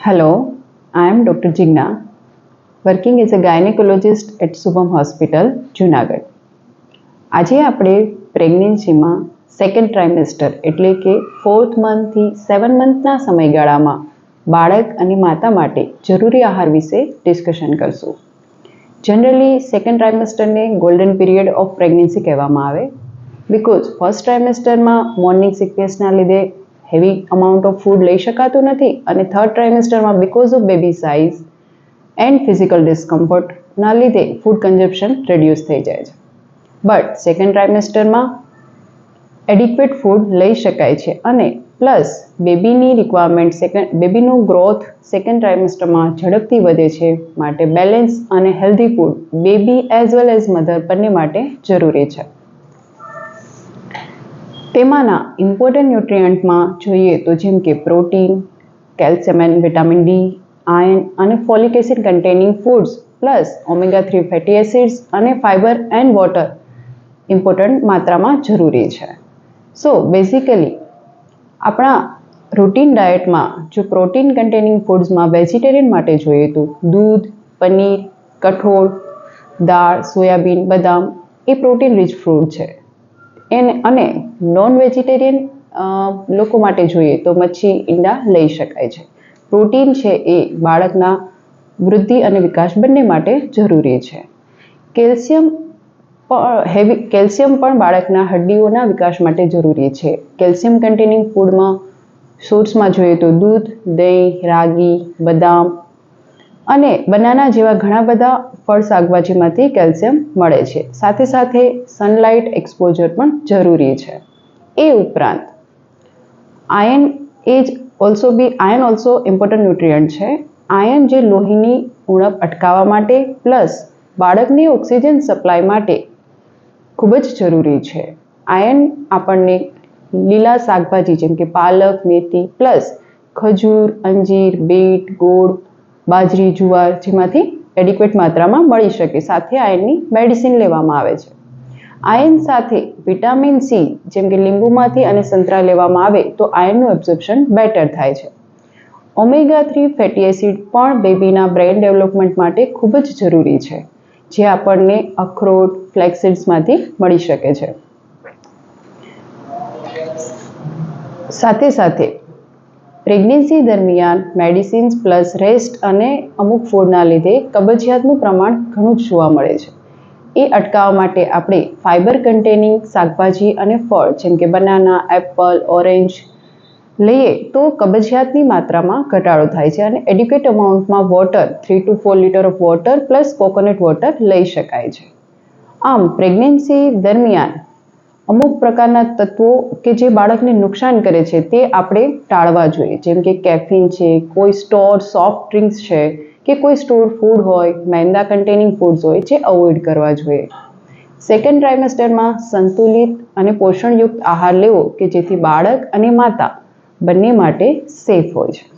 Hello, I am Dr. Jigna, working as a gynecologist at Subham Hospital, Junagadh. આજે આપણે પ્રેગ્નન્સીમાં second trimester એટલે કે fourth મંથથી સેવન મંથના સમયગાળામાં બાળક અને માતા માટે જરૂરી આહાર વિશે ડિસ્કશન કરશું જનરલી સેકન્ડ ટ્રાઇમેસ્ટરને ગોલ્ડન પીરિયડ ઓફ પ્રેગ્નન્સી કહેવામાં આવે બિકોઝ ફર્સ્ટ ટ્રાઇમેસ્ટરમાં મોર્નિંગ સિકનેસના લીધે હેવી અમાઉન્ટ ઓફ ફૂડ લઈ શકાતું નથી અને third ટ્રાઇમેસ્ટરમાં because of baby size and physical ડિસ્કમ્ફર્ટના લીધે ફૂડ કન્ઝપ્શન રિડ્યુસ થઈ જાય છે. બટ સેકન્ડ ટ્રાઇમેસ્ટરમાં એડિક્વેટ ફૂડ લઈ શકાય છે અને પ્લસ બેબીની રિક્વાયરમેન્ટ સેકન્ડ બેબીનું ગ્રોથ સેકન્ડ ટ્રાઇમેસ્ટરમાં ઝડપથી વધે છે માટે બેલેન્સ અને healthy food baby as well as mother બંને માટે જરૂરી છે. તેમાંના ઇમ્પોર્ટન્ટ ન્યુટ્રિયન્ટમાં જોઈએ તો જેમ કે protein calcium vitamin D iron અને folic acid containing foods plus omega three fatty acids અને ફાઇબર એન્ડ વોટર ઇમ્પોર્ટન્ટ માત્રામાં જરૂરી છે. સો બેઝિકલી આપણા રૂટીન ડાયટમાં જો પ્રોટીન કન્ટેનિંગ ફૂડ્સમાં વેજીટેરિયન માટે જોઈએ તો દૂધ, પનીર, કઠોળ, દાળ, સોયાબીન, બદામ એ પ્રોટીન રીચ ફૂડ છે. એને અને નોન વેજીટેરિયન લોકો માટે જોઈએ તો મચ્છી, ઈંડા લઈ શકાય છે. પ્રોટીન છે એ બાળકના વૃદ્ધિ અને વિકાસ બંને માટે જરૂરી છે. કેલ્શિયમ હેવી, કેલ્શિયમ પણ બાળકના હડ્ડીઓના વિકાસ માટે જરૂરી છે. કેલ્શિયમ કન્ટેનિંગ ફૂડમાં સોર્સમાં જોઈએ તો દૂધ, દહીં, રાગી, બદામ અને બનાના જેવા ઘણા બધા ફળ શાકભાજીમાંથી કેલ્શિયમ મળે છે. સાથે સાથે સનલાઇટ એક્સપોઝર પણ જરૂરી છે. એ ઉપરાંત આયન એ જ also B iron also important nutrient છે. આયન જે લોહીની ઉણપ અટકાવવા માટે પ્લસ બાળકની ઓક્સિજન સપ્લાય માટે ખૂબ જ જરૂરી છે. આયન આપણને લીલા શાકભાજી જેમ કે પાલક, મેથી પ્લસ ખજૂર, અંજીર, બીટ, ગોળ બાજરી, જુવાર જેમાંથી એડિક્વેટ માત્રામાં મળી શકે. સાથે આયનની મેડિસિન લેવામાં આવે છે. આયન સાથે વિટામિન સી જેમ કે લીંબુમાંથી અને સંતરા લેવામાં આવે તો આયનનું એબ્ઝોર્પ્શન બેટર થાય છે. ઓમેગા થ્રી ફેટી એસિડ પણ બેબીના બ્રેઇન ડેવલપમેન્ટ માટે ખૂબ જ જરૂરી છે, જે આપણને અખરોટ ફ્લેક્સિડ્સમાંથી મળી શકે છે. સાથે સાથે પ્રેગ્નન્સી દરમિયાન મેડિસિન્સ પ્લસ રેસ્ટ અને અમુક ફૂડના લીધે કબજિયાતનું પ્રમાણ ઘણું જ જોવા મળે છે. એ અટકાવવા માટે આપણે ફાઇબર કન્ટેનિંગ શાકભાજી અને ફળ, જેમ કે બનાના એપલ ઓરેન્જ લઈએ તો કબજિયાતની માત્રામાં ઘટાડો થાય છે અને adequate અમાઉન્ટમાં water three to four litre of water plus coconut water લઈ શકાય છે. આમ પ્રેગ્નન્સી દરમિયાન અમુક પ્રકારના તત્વો કે જે બાળકને નુકસાન કરે છે તે આપણે ટાળવા જોઈએ. જેમ કે કેફીન છે, કોઈ સ્ટોર સોફ્ટ ડ્રિંક્સ છે કે કોઈ સ્ટોર ફૂડ હોય, મેંદા કન્ટેનિંગ ફૂડ્સ હોય જે અવોઇડ કરવા જોઈએ. સેકન્ડ ટ્રાઇમેસ્ટરમાં સંતુલિત અને પોષણયુક્ત આહાર લેવો કે જેથી બાળક અને માતા બંને માટે સેફ હોય છે.